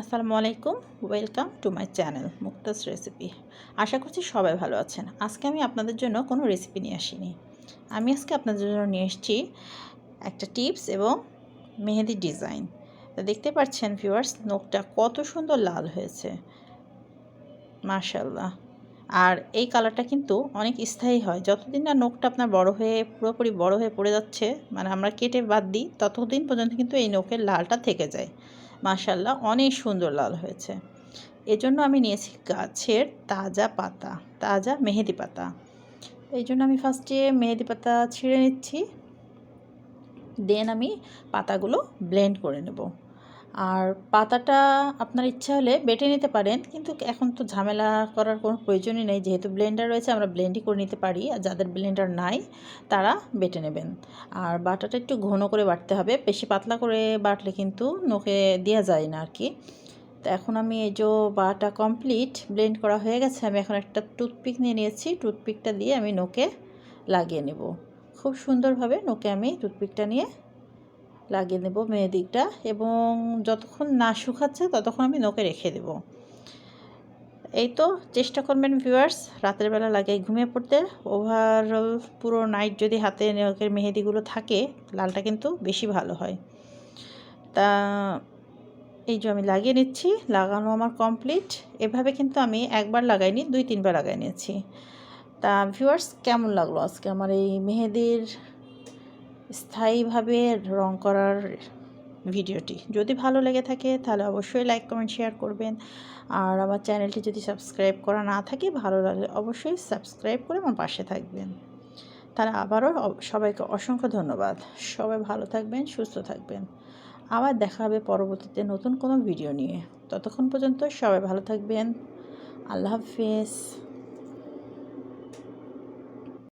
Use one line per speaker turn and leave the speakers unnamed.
আসসালামু আলাইকুম, welcome to my channel Mukta's recipe. আশা করছি সবাই ভালো আছেন। আজকে আমি আপনাদের জন্য কোনো রেসিপি নিয়ে আসিনি। আমি আজকে আপনাদের জন্য নিয়ে এসেছি একটা টিপস এবং মেহেদি ডিজাইন। দেখতে পাচ্ছেন ভিউয়ার্স, নখটা কত সুন্দর লাল হয়েছে। মাশাল্লাহ আর এই কালারটা কিন্তু অনেক স্থায়ী হয়। যতদিন না নখটা আপনার বড় হয়ে, পুরোপুরি বড় হয়ে পড়ে যাচ্ছে মানে আমরা কেটে বাদ দিই, ততদিন পর্যন্ত কিন্তু এই নখের লালটা থেকে যায়। মাশাল্লাহ অনেক সুন্দর লাল হয়েছে। এজন্য আমি নিয়েছি গাছের তাজা পাতা, তাজা মেহেদি পাতা। এই জন্য আমি ফার্স্টে মেহেদি পাতা ছিঁড়ে নিচ্ছি দেন আমি পাতাগুলো ব্লেন্ড করে নেব। আর পাতাটা আপনার ইচ্ছা হলে বেটে নিতে পারেন, কিন্তু এখন তো ঝামেলা করার কোনো প্রয়োজনই নেই। যেহেতু ব্লেন্ডার রয়েছে, আমরা ব্লেন্ডই করে নিতে পারি। আর যাদের ব্লেন্ডার নাই, তারা বেটে নেবেন। আর বাটাটা একটু ঘন করে বাটতে হবে। বেশি পাতলা করে বাটলে কিন্তু নখে দেওয়া যায় না আর কি। তো এখন আমি এই যে বাটা কমপ্লিট ব্লেন্ড করা হয়ে গেছে, আমি এখন একটা টুথপিক নিয়ে নিয়েছি। টুথপিকটা দিয়ে আমি নোকে লাগিয়ে নেব। খুব সুন্দরভাবে নোকে আমি টুথপিকটা নিয়ে লাগিয়ে নেব মেহেদিকটা এবং যতক্ষণ না শুকাচ্ছে ততক্ষণ আমি নোকে রেখে দেব। এই তো চেষ্টা করবেন ভিউয়ার্স রাতের বেলা লাগে ঘুমিয়ে পড়তে। ওভারঅল পুরো নাইট যদি হাতে নখের মেহেদিগুলো থাকে, লালটা কিন্তু বেশি ভালো হয়। তা এই যে আমি লাগিয়ে নিচ্ছি, লাগানো আমার কমপ্লিট এভাবে কিন্তু আমি একবার লাগাইনি, দুই তিনবার লাগাই নিয়েছি। তা ভিউয়ার্স কেমন লাগল আজকে আমার এই মেহেদির স্থায়ীভাবে রং করার ভিডিওটি। যদি ভালো লেগে থাকে, তাহলে অবশ্যই লাইক, কমেন্ট, শেয়ার করবেন। আর আমার চ্যানেলটি যদি সাবস্ক্রাইব করা না থাকে, ভালো লাগলে অবশ্যই সাবস্ক্রাইব করে আমার পাশে থাকবেন। তাহলে আবারও সবাইকে অসংখ্য ধন্যবাদ। সবাই ভালো থাকবেন, সুস্থ থাকবেন। আবার দেখা হবে পরবর্তীতে নতুন কোনো ভিডিও নিয়ে। ততক্ষণ পর্যন্ত সবাই ভালো থাকবেন। আল্লাহ হাফিজ।